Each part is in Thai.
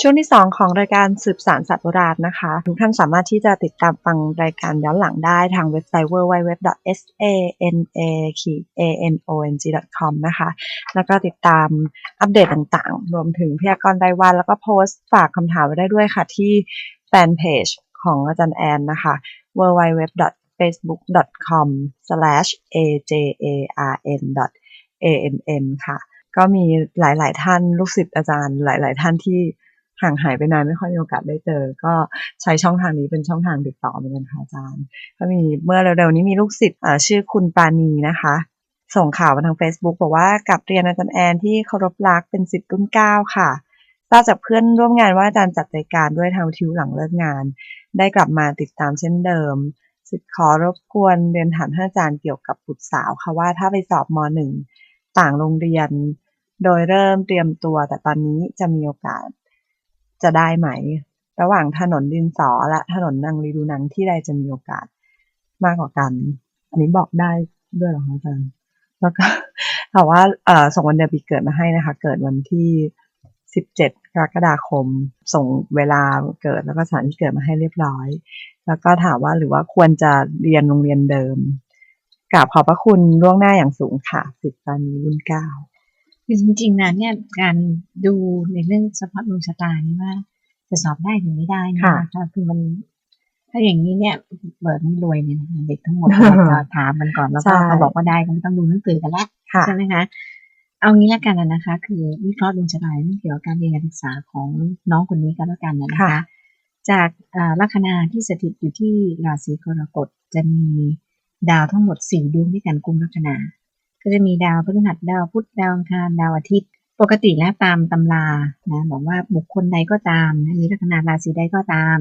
ช่วงที่ 2 ของรายการสืบสารสัตว์โบราณนะคะ ทุกท่านสามารถที่จะติดตามฟังรายการย้อนหลังได้ทางเว็บไซต์ www.sana-anong.com นะคะ แล้วก็ติดตามอัปเดตต่างๆ รวมถึงพยากรณ์รายวัน แล้วก็โพสต์ฝากคำถามไว้ได้ด้วยค่ะ ที่แฟนเพจของอาจารย์แอนนะคะ www.facebook.com/ajarn.ann ค่ะก็มีหลาย ๆ ท่านลูกศิษย์อาจารย์หลาย ๆ ท่านที่ ห่างหายไปนานไม่ค่อยมีโอกาสได้เจอ ก็ใช้ช่องทางนี้เป็นช่องทางติดต่อเหมือนกันค่ะอาจารย์ ก็มีเมื่อเร็วๆนี้มีลูกศิษย์ชื่อคุณปานีนะคะ ส่งข่าวมาทาง Facebook บอกว่ากลับเรียนอาจารย์แอนที่เคารพรักเป็นศิษย์รุ่นเก้าค่ะทราบจากเพื่อนร่วมงานว่าอาจารย์จัดรายการด้วยทางวิทยุหลังเลิกงาน ได้กลับมาติดตามเช่นเดิมสิทธิ์ขอรบกวนเรียนถามท่านอาจารย์เกี่ยวกับบุตรสาวค่ะว่าถ้าไปสอบมหนึ่งต่างโรงเรียน โดยเริ่มเตรียมตัว แต่ตอนนี้จะมีโอกาส จะได้ไหม ระหว่างถนนดินสอและถนนนางรีดูนังที่ใดจะมีโอกาสมากกว่ากัน อันนี้บอกได้ด้วยเหรอคะอาจารย์แล้วก็แต่ว่าเอ่อส่งวันเดือนปีเกิดมาให้นะคะ เกิดวันที่17กรกฎาคม ส่งเวลาเกิดแล้วก็สถานที่เกิดมาให้เรียบร้อย แล้วก็ถามว่าหรือว่าควรจะเรียนโรงเรียนเดิมกราบขอบพระคุณล่วงหน้าอย่างสูงค่ะสิทธิ์ปานีรุ่นเก้า คือจริงๆนะเนี่ยการดูในเรื่องสภาพดวงชะตานี่ว่า จะสอบได้หรือไม่ได้นะค่ะคะคือมัน ถ้าอย่างนี้เนี่ยเบิร์ดไม่รวยเนี่ยนะคะเด็กทั้งหมดจะถามมันก่อนแล้วก็ใช่เขาบอกว่าได้ก็ไม่ต้องดูหนังสือกันละค่ะใช่ไหมคะเอางี้ละกันนะนะคะ คือวิเคราะห์ดวงชะตาเรื่องเกี่ยวกับการเรียนการศึกษาของน้องคนนี้ก็แล้วกันนะนะคะค่ะจากอ่าลัคนาที่สถิตอยู่ที่ราศีกรกฎจะมีดาวทั้งหมดสี่ดวงด้วยกันกุมลัคนา ก็จะมีดาวพฤหัสดาวพุธดาวอังคารดาวอาทิตย์ ปกติแล้วตามตำรานะบอกว่าบุคคลใดก็ตามนะมีลัคนาราศีใดก็ตาม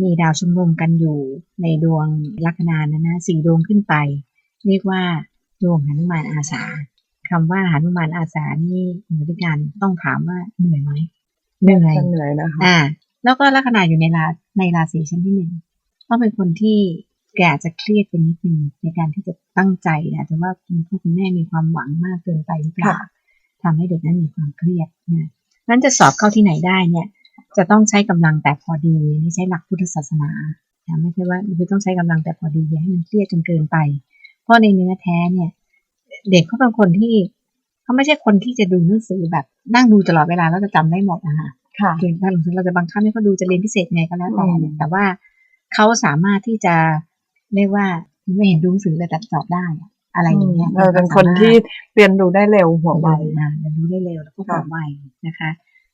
มีดาวชุมนุมกันอยู่ในดวงลัคนานั้นนะสี่ดวงขึ้นไป เรียกว่าดวงหนุมานอาสาคำว่าหนุมานอาสานี่เหมือนกันต้องถามว่าเหนื่อยไหมเหนื่อยจะเหนื่อยนะคะอ่า แล้วก็ลัคนาอยู่ในราในราศีชั้นที่หนึ่งต้องเป็นคนที่ แกอาจจะเครียดเป็นนิดนึงในการที่จะตั้งใจอาจจะว่าคุณพ่อคุณแม่มีความหวังมากเกินไปหรือเปล่าค่ะทำให้เด็กนั้นมีความเครียดนะนั้นจะสอบเข้าที่ไหนได้เนี่ย จะต้องใช้กำลังแต่พอดีนี่ใช้หลักพุทธศาสนานะไม่ใช่ว่าคือต้องใช้กำลังแต่พอดีอย่าให้มันเครียดจนเกินไป เพราะในเนื้อแท้เนี่ย เด็กเขาเป็นคนที่เขาไม่ใช่คนที่จะดูหนังสือแบบนั่งดูตลอดเวลาแล้วจะจำได้หมดนะคะค่ะถึงถ้าเราจะบังคับให้เขาดูจะเรียนพิเศษไงก็แล้วแต่เนี่ยอืมแต่ว่าเขาสามารถที่จะ เรียกว่าไม่เห็นดูหนังสือเลยแต่สอบได้อะอะไรอย่างเงี้ยเออเป็นคนที่เรียนรู้ได้เร็วหัวไวนะเรียนรู้ได้เร็วแล้วก็ค่ะหัวไวนะคะ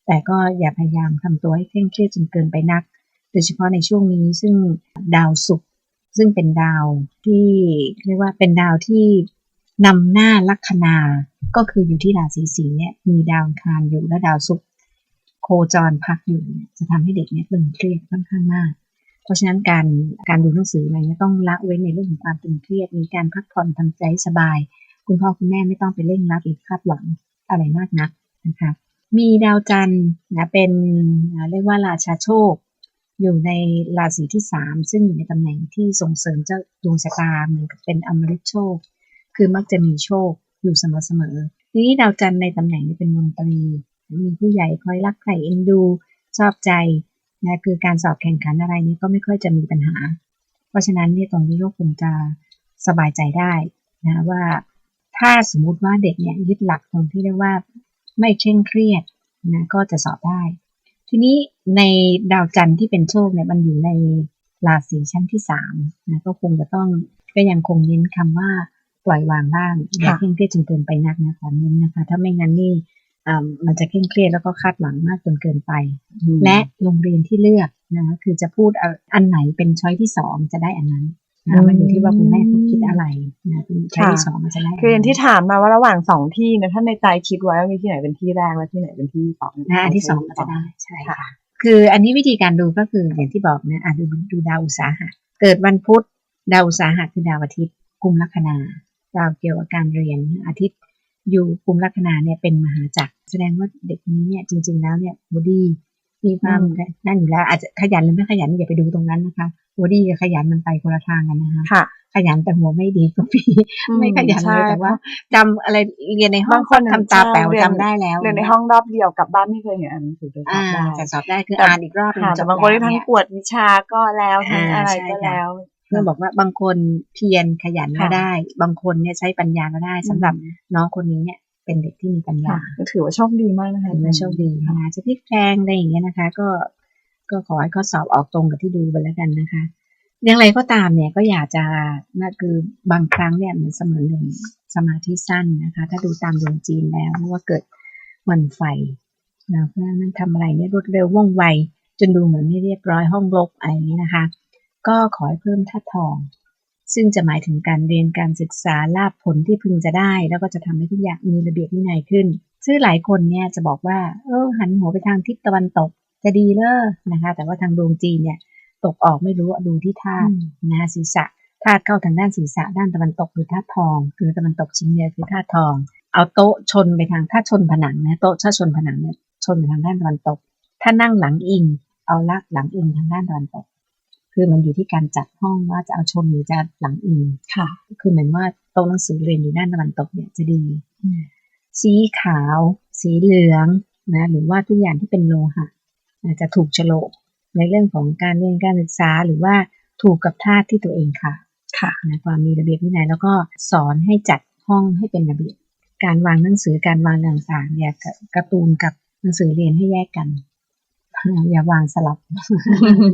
แต่ก็อย่าพยายามทำตัวให้เคร่งเครียดจนเกินไปนัก โดยเฉพาะในช่วงนี้ซึ่งดาวศุกร์ซึ่งเป็นดาวที่เรียกว่าเป็นดาวที่นำหน้าลัคนา ก็คืออยู่ที่ราศีสิงห์เนี่ยมีดาวอังคารอยู่และดาวศุกร์โคจรพักอยู่เนี่ยจะทำให้เด็กเนี่ยตึงเครียดค่อนข้างมาก เพราะฉะนั้นการการดูหนังสืออะไรเนี่ยต้องละเว้นในเรื่องของความตึงเครียด มีการพักผ่อนทำใจสบาย คุณพ่อคุณแม่ไม่ต้องไปเร่งรัดหรือคาดหวังอะไรมากนักนะคะ มีดาวจันทร์นะเป็นเรียกว่าราชาโชค อยู่ในราศีที่สามซึ่งอยู่ในตำแหน่งที่ส่งเสริมเจ้าดวงชะตาเหมือนกับเป็นอมฤตโชค คือมักจะมีโชคอยู่เสมอๆทีนี้ดาวจันทร์ในตำแหน่งนี้เป็นมนตรีมีผู้ใหญ่คอยรักใคร่เอ็นดูชอบใจ นะคือการสอบแข่งขันอะไรนี้ก็ไม่ค่อยจะมีปัญหา เพราะฉะนั้นเนี่ยตรงนี้ก็คงจะสบายใจได้นะว่าถ้าสมมุติว่าเด็กเนี่ยยึดหลักตรงที่เรียกว่าไม่เคร่งเครียดนะก็จะสอบได้ ทีนี้ในดาวจันทร์ที่เป็นโชคเนี่ยมันอยู่ในราศีชั้นที่สามนะก็คงจะต้องก็ยังคงเน้นคำว่าปล่อยวางบ้างอย่าค่ะเคร่งเครียดจนเกินไปนักนะขอเน้นนะคะ ถ้าไม่งั้นนี่อ่า มันจะเคร่งเครียดแล้วก็คาดหวังมากจนเกินไป และโรงเรียนที่เลือกนะคะคือจะพูดเอาอันไหนเป็นช้อยที่สองจะได้อันนั้นอืนะมมันอยู่ที่ว่าคุณแม่เขาคิดอะไรนะเป็นช้อยที่สองมันจะได้คืออย่างที่ถามมาว่าระหว่างสองที่เนะท่านในใจคิดไว้ว่ามีที่ไหนเป็นที่แรกและที่ไหนเป็นที่สองนะอันที่สองมันจะได้ใช่ค่ะ คืออันนี้วิธีการดูก็คืออย่างที่บอกนะอะดูดูดาวอุตสาหะ เกิดวันพุธดาวอุตสาหะคือดาวอาทิตย์กุมลัคนาดาวเกี่ยวกับการเรียนอาทิตย์ อยู่กุมลัคนาเนี่ยเป็นมหาจักรแสดงว่าเด็กนี้เนี่ยจริง ๆ แล้วเนี่ยบอดี้มีความอืมนั่นอยู่แล้วอาจจะขยันหรือไม่ขยันอย่าไปดูตรงนั้นนะคะหัวดีกับขยันมันไปคนละทางกันนะคะค่ะขยันแต่หัวไม่ดีก็มีไม่ขยันเลยใช่แต่ว่าจำอะไรเรียนในห้องบางคนทำตาแป๋วเรียนจำได้แล้วเรียนในห้องรอบเดียวกลับบ้านไม่เคยเห็นอ่านหนังสือเลยสออ่าบได้แต่สอบได้คือแต่อ่านอีกรอบหนึ่งค่ะจแต่บบางคนแล้วที่ทั้งเนี่ยกวดวิชาก็แล้วทั้งอ่าอะไรใช่ก็ค่ะแล้ว เพื่อบอกว่าบางคนเพียรขยันก็ค่ะได้ บางคนเนี่ยใช้ปัญญาก็ได้สำหรับน้องคนนี้เนี่ยเป็นเด็กที่มีปัญญาค่ะก็ถือว่าโชคดีมากนะคะถือว่าโชคดีนะคะจะพลิกแพลงอะไรอย่างเงี้ยนะคะ ก็ก็ขอให้ข้อสอบออกตรงกับที่ดูไปแล้วกันนะคะอย่างไรก็ตามเนี่ยก็อยากจะนั่นคือบางครั้งเนี่ยมันเสมือนหนึ่งสมาธิสั้นนะคะ ถ้าดูตามดวงจีนแล้วเพราะว่าเกิดหมันไฟนะเพราะฉะนั้นทำอะไรเนี่ยรวดเร็วว่องไวจนดูเหมือนไม่เรียบร้อยห้องรกอะไรอย่างนี้นะคะ ก็ขอให้เพิ่มธาตุทอง ซึ่งจะหมายถึงการเรียนการศึกษาลาภผลที่พึงจะได้ แล้วก็จะทำให้ทุกอย่างมีระเบียบวินัยขึ้น ซึ่งหลายคนเนี่ยจะบอกว่า เออหันหัวไปทางทิศตะวันตกจะดีเลยนะคะ แต่ว่าทางดวงจีนเนี่ยตกออกไม่รู้ดูที่ธาตุนะศีรษะธาตุเข้าทางด้านศีรษะด้านตะวันตกคือธาตุทองคือตะวันตกเฉียงเหนือคือธาตุทอง เอาโต๊ะชนไปทางถ้าชนผนังนะโต๊ะถ้าชนผนังเนี่ยชนไปทางด้านตะวันตก ถ้านั่งหลังอิง เอาลักหลังอิงทางด้านตะวันตก คือมันอยู่ที่การจัดห้องว่าจะเอาชนหรือจะหลังอิงค่ะ คือเหมือนว่าโต๊ะหนังสือเรียนอยู่ด้านตะวันตกเนี่ยจะดีอืมสีขาว สีเหลืองนะหรือว่าทุกอย่างที่เป็นโลหะอาจจะถูกโฉลกในเรื่องของการเรียนการศึกษาหรือว่าถูกกับธาตุที่ตัวเองค่ะค่ะนะความมีระเบียบวินัยแล้วก็สอนให้จัดห้องให้เป็นระเบียบการวางหนังสือการวางต่างๆเนี่ยกการ์ตูนกับหนังสือเรียนให้แยกกัน อย่าวางสลับ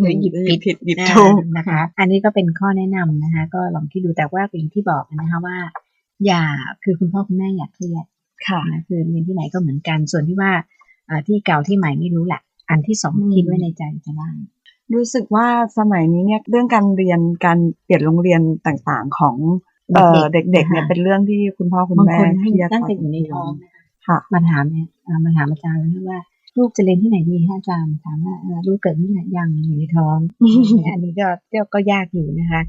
เดี๋ยวหยิบผิดผิดหยิบถูกนะคะ อันนี้ก็เป็นข้อแนะนำนะคะ ก็ลองคิดดูแต่ว่าอย่างที่บอกนะคะว่า อย่าคือคุณพ่อคุณแม่อย่าเครียดค่ะนะคือเรียนที่ไหนก็เหมือนกัน ส่วนที่ว่าอ่าที่เก่าที่ใหม่ไม่รู้แหละอันที่สองอืมคิดไว้ในใจจะได้รู้สึกว่าสมัยนี้เนี่ยเรื่องการเรียนการเปลี่ยนโรงเรียนต่างๆของเอ่อเด็เด็กกๆๆเนี่ยนะคะเป็นเรื่องที่คุณพ่อคุณบางแม่คนให้เครียดตั้งแต่อยู่ในท้องนะคะค่ะมาถามเนี่ยอ่ามาถามอาจารย์แล้วนะว่า ลูกจะเรียนที่ไหนดีคะอาจารย์ถามว่าเอ่อลูกเกิดที่ไหนยังอยู่ในท้องอันนี้ก็ก็ก็ยากอยู่นะคะ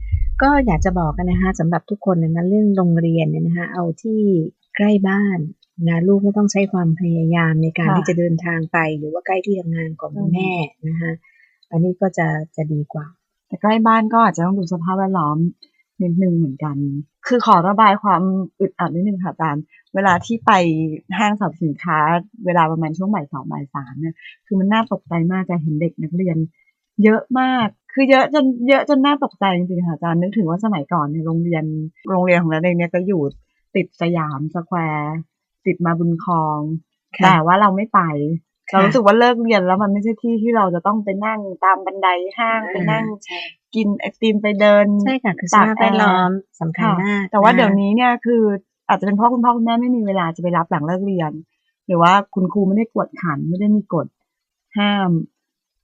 ก็อยากจะบอกกันนะคะสำหรับทุกคนเนยนะเรื่องโรงเรียนเนี่ยนะคะเอาที่ใกล้บ้านนะลูกไม่ต้องใช้ความพยายามในการค่ะที่จะเดินทางไป หรือว่าใกล้ที่ทำงานของคุณอืมแม่นะคะอันนี้ก็จะจะดีกว่า แต่ใกล้บ้านก็อาจจะต้องดูสภาพแวดล้อม นิดนึงเหมือนกัน คือขอระบายความอึดอัดนิดนึงค่ะอาจารย์ เวลาที่ไปห้างสรรพสินค้า เวลาประมาณช่วงบ่ายสองบ่ายสามเนี่ย คือมันน่าตกใจมากจะเห็นเด็กนักเรียน เยอะมาก คือเยอะจนเยอะจนน่าตกใจจริงๆค่ะอาจารย์นึกถึงว่าสมัยก่อนเนี่ยโรงเรียนโรงเรียนของเราเองเนี่ยก็อยู่ติดสยามสแควร์ติดมาบุญครองค่ะแต่ว่าเราไม่ไปค่ะ เรารู้สึกว่าเลิกเรียนแล้วมันไม่ใช่ที่ที่เราจะต้องไปนั่งตามบันไดห้างไปนั่งใช่กินไอติมไปเดินใช่ค่ะคือสตากภาพแวดล้อมสำคัญค่ะมากแต่ว่าะเดี๋ยวนี้เนี่ยคืออาจจะเป็นเพราะคุณพ่อคุณแม่ไม่มีเวลาจะไปรับหลังเลิกเรียน หรือว่าคุณครูไม่ได้กวดขันไม่ได้มีกฎห้าม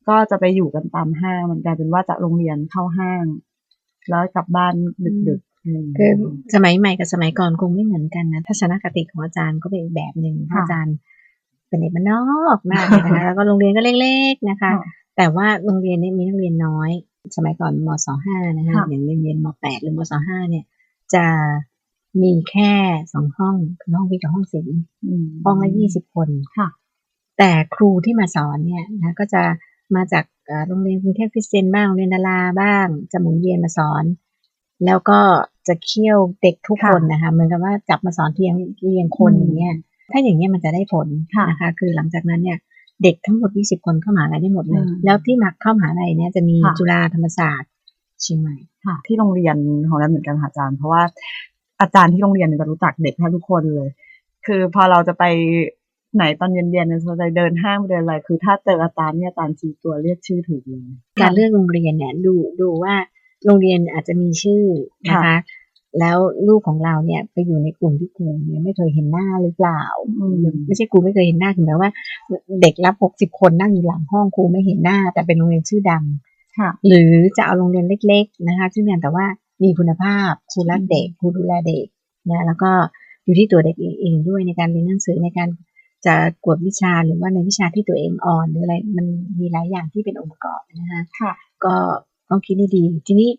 ก็จะไปอยู่กันตามห้างมันกลายเป็นว่าจากโรงเรียนเข้าห้าง แล้วกลับบ้านดึกๆอะไรอย่างคืเงี้อยสมัยใหม่กับสมัยก่อนคงไม่เหมือนกันนะทัศนคติของอาจารย์ก็เป็นอีกแบบหนึ่งค่ะอาจารย์ เป็นเด็กบ้านนอกมากเลยนะคะแล้วก็โรงเรียนก็เล็กๆนะคะค่ะแต่ว่าโรงเรียนนี้มีนักเรียนน้อย สมัยก่อนมศห้านะคะค่ะอย่างเรียนเรียนมแปดหรือมศห้าเนี่ยจะมีแค่สองห้องคือห้องวิทย์กับห้องศิลป์มห้องละยี่สิบคนค่ะ แต่ครูที่มาสอนเนี่ยนะก็จะมาจากเอ่อโรงเรียนกรุงเทพคริสเตียนบ้างโรงเรียนดาราบ้างจะหมุนเวียนมาสอน แล้วก็จะเคี่ยวเด็กทุกค่ะคนนะคะเหมือนกับว่าจับมาสอนเทียงเรียงคนอืมอย่างเงี้ย ถ้าอย่างเงี้ยมันจะได้ผลค่ะนะคะคือหลังจากนั้นเนี่ยเด็กทั้งหมด 20 คนเข้ามหาลัยได้หมดเลยอืมแล้วที่มาเข้ามหาลัยเนี่ยจะมีค่ะจุฬาธรรมศาสตร์เชียงใหม่ค่ะที่โรงเรียนของเราเหมือนกันค่ะอาจารย์ เพราะว่าอาจารย์ที่โรงเรียนเนี่ยจะรู้จักเด็กแทบทุกคนเลย คือพอเราจะไปไหนตอนเย็นๆเนี่ยเราจะเดินห้างไปเดินอะไร คือถ้าเจออาจารย์เนี่ยอาจารย์ชี้ตัวเรียกชื่อถูกเลยการเลือกโรงเรียนเนี่ยดูดูว่าโรงเรียนอาจจะมีชื่อนะคะค่ะ แล้วลูกของเราเนี่ยไปอยู่ในกลุ่มที่ครูเนี่ยไม่เคยเห็นหน้าหรือเปล่าอืมไม่ใช่ครูไม่เคยเห็นหน้าถึงแม้ว่า เด็กรับหกสิบคนนั่งอยู่หลังห้องครูไม่เห็นหน้า แต่เป็นโรงเรียนชื่อดังค่ะหรือจะเอาโรงเรียนเล็ก ๆ นะคะซึ่งเรียนแต่ว่ามีคุณภาพครูรักเด็กครูดูแลเด็กนะแล้วก็อยู่ที่ตัวเด็กเองด้วยในการเรียนหนังสือในการจะกวดวิชาหรือว่าในวิชาที่ตัวเองอ่อนหรืออะไรมันมีหลายอย่างที่เป็นองค์ประกอบนะคะค่ะก็ต้องคิดให้ดีทีนี้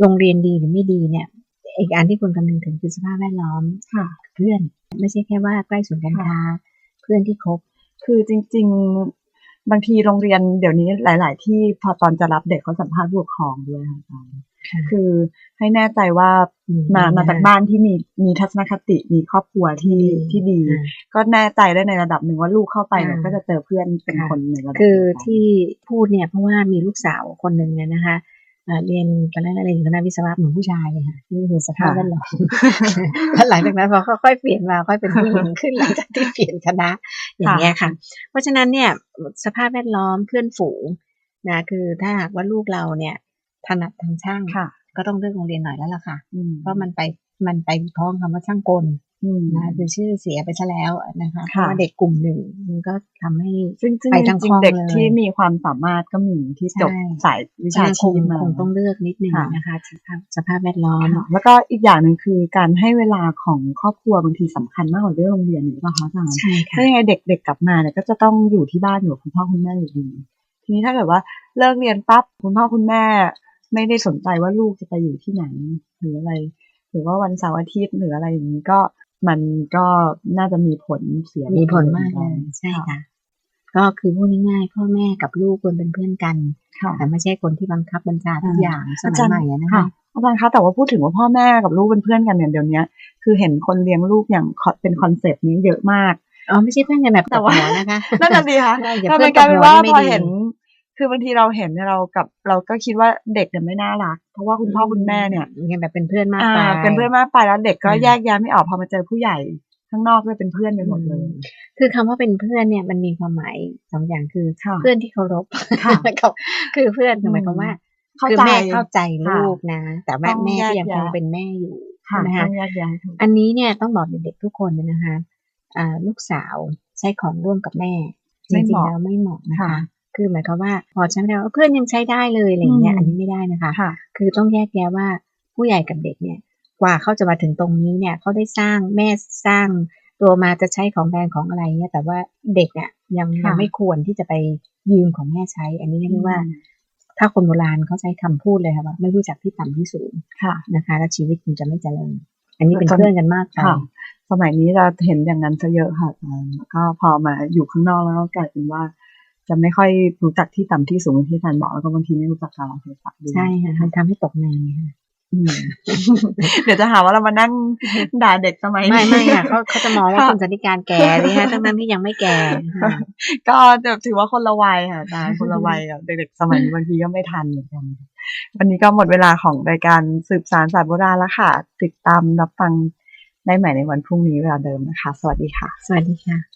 โรงเรียนดีหรือไม่ดีเนี่ย อีกอันที่ควรคำนึงถึงคือสภาพแวดล้อมค่ะเพื่อนไม่ใช่แค่ว่าใกล้ศูนย์การค้าเพื่อนที่คบ คือจริงบางทีโรงเรียนเดี๋ยวนี้หลาย ๆ ที่พอตอนจะรับเด็กเขาสัมภาษณ์ผู้ปกครองด้วยค่ะอาจารย์ค่ะคือให้แน่ใจว่าอืมมามาจากบ้านที่มีมีทัศนคติมีครอบครัวที่ที่ดีอ่าก็แน่ใจได้ในระดับหนึ่งว่าลูกเข้าไปเนี่ยอ่าก็จะเจอเพื่อนเป็นค่ะคนในระดับคือเดียวกันที่พูดเนี่ยเพราะว่ามีลูกสาวคนหนึ่งเนี่ยนะคะ เอ่อเรียนตอนแรกเรียนอยู่คณะวิศวะเหมือนผู้ชายเลยค่ะนี่คือสภาพแวดล้อมแล้วหลังจากนั้นพอค่อยๆเปลี่ยนมาค่อยเป็นผู้หญิงขึ้นหลังจากที่เปลี่ยนคณะอย่างเงี้ยค่ะ เพราะฉะนั้นเนี่ยสภาพแวดล้อมเพื่อนฝูงนะคือถ้าหากว่าลูกเราเนี่ยถนัดทางช่างค่ะก็ต้องเลือกโรงเรียนหน่อยแล้วล่ะค่ะอืมเพราะมันไปมันไปพ้องคำว่าช่างกลอืม นะคือชื่อเสียไปซะแล้วนะคะเพค่ะราะว่าเด็กกลุ่มหนึ่งมันก็ทำให้ซึ่งซึ่งไปทั้งจริคงล่องๆเด็กเลยที่มีความสามารถก็มีที่จบใช่สายวิชาคชีงพมาคงต้องเลือกนิดนึงค่ะนะคะสภาพสภาพแวดล้อมค่ะแล้วก็อีกอย่างหนึ่งคือการให้เวลาของครอบครัวบางทีสำคัญมากกว่าเรื่องโรงเรียนหรือเปล่าคะอาจารย์ใช่ค่ะถ้ายังไงเด็กเด็กกลับมาเนี่ยก็จะต้องอยู่ที่บ้านอยู่กับคุณพ่อคุณแม่อยู่ดี ทีนี้ถ้าเกิดว่าเลิกเรียนปั๊บคุณพ่อคุณแม่ไม่ได้สนใจว่าลูกจะไปอยู่ที่ไหนหรืออะไร หรือว่าวันเสาร์อาทิตย์หรืออะไรอย่างนี้ก็ มันก็น่าจะมีผลเสียมีผลมากเลยใช่ค่ะ ก็คือพูดง่ายๆพ่อแม่กับลูกควรเป็นเพื่อนกันค่ะแต่ไม่ใช่คนที่บังคับบัญชาทุกอ่าอย่างสอามัจายรย์ใหม่อะนะค่ะคะอาจารย์คะแต่ว่าพูดถึงว่าพ่อแม่กับลูกเป็นเพื่อนกันเนี่ยเดี๋ยวนี้คือเห็นคนเลี้ยงลูกอย่างเป็นคอนเซปต์นี้เยอะมากอ๋อไม่ใช่เพื่อนกันแบบแต่ตบว่าหัวนะคะนั่นน่ะดีค่ะอย่าแล้วเพื่มัอนนกลายเป็นว่าตบหัวนี่พอไม่ดีเห็น คือบางทีเราเห็นเนี่ยเรากับเราก็คิดว่าเด็กเนี่ยไม่น่ารัก เพราะว่าคุณพ่อคุณแม่เนี่ยยังแบบเป็นเพื่อนมากอ่าไปเป็นเพื่อนมากไปแล้วเด็กก็อืมแยกแยะไม่ออกพอมาเจอผู้ใหญ่ข้างนอกก็เป็นเพื่อนไปหมดเลย คือคำว่าเป็นเพื่อนเนี่ยมันมีความหมายสองอย่างคือค่ะเพื่อนที่เคารพค่ะเขาคือเพื่อนหมายความว่าเข้าคือใจแม่เข้าใจลูกนะ แต่แม่ต้องแม่ก็แยกยังคงแยะเป็นแม่อยู่ค่ะใช่ไหมต้คะองแยกแยะให้ถูกอันนี้เนี่ยต้องบอกเด็กๆทุกคนเลยนะคะอ่าลูกสาวใช้ของร่วมกับแม่จไม่ริเหงๆมาะแล้วไม่เหมาะนะคะ ค่ะคือหมายความว่าพอใช้ไม่ได้ว่าเพื่อนยังใช้ได้เลยอะไรอย่างเงี้ยอืมอันนี้ไม่ได้นะคะค่ะคือต้องแยกแยะว่าผู้ใหญ่กับเด็กเนี่ยกว่าเขาจะมาถึงตรงนี้เนี่ยเขาได้สร้างแม่สร้างตัวมาจะใช้ของแบรนด์ของอะไรเนี่ยแต่ว่าเด็กอะยังค่ะยังไม่ควรที่จะไปยืมของแม่ใช้ อันนี้เรียกว่า ถ้าคนโบราณเขาใช้คำพูดเลยค่ะว่า ไม่รู้จักที่ต่ำที่สูงค่ะนะคะ แล้วชีวิตคุณจะไม่เจริญอันนี้เป็นตอนเพื่อนกันมากไปค่ะสมัยนี้จะเห็นอย่างนั้นซะเยอะค่ะอาจารย์แล้วก็พอมาอยู่ข้างนอกแล้วก็กลายเป็นว่า จะไม่ค่อยรู้จักที่ต่ำที่สูงอย่างที่อาจารย์บอกแล้วก็บางทีไม่รู้จักการเทศะด้วยใช่ค่ะมันทำให้ตกงานไงคะอืมเดี๋ยวจะหาว่าเรามานั่งด่าเด็กสมัยไม่นี้ไม่ค่ะเขาเขาจะมองว่าค่ะคุณสันติการแก่เลยค่ะทั้งนั้นที่ยังไม่แก่ค่ะก็จะถือว่าคนละวัยค่ะอาจารย์คนละวัยกับเด็กๆสมัยนี้บางทีก็ไม่ทันเหมือนกันค่ะวันนี้ก็หมดเวลาของรายการสืบสารศาสตร์โบราณแล้วค่ะ ติดตามรับฟังได้ใหม่ในวันพรุ่งนี้เวลาเดิมนะคะ สวัสดีค่ะ สวัสดีค่ะ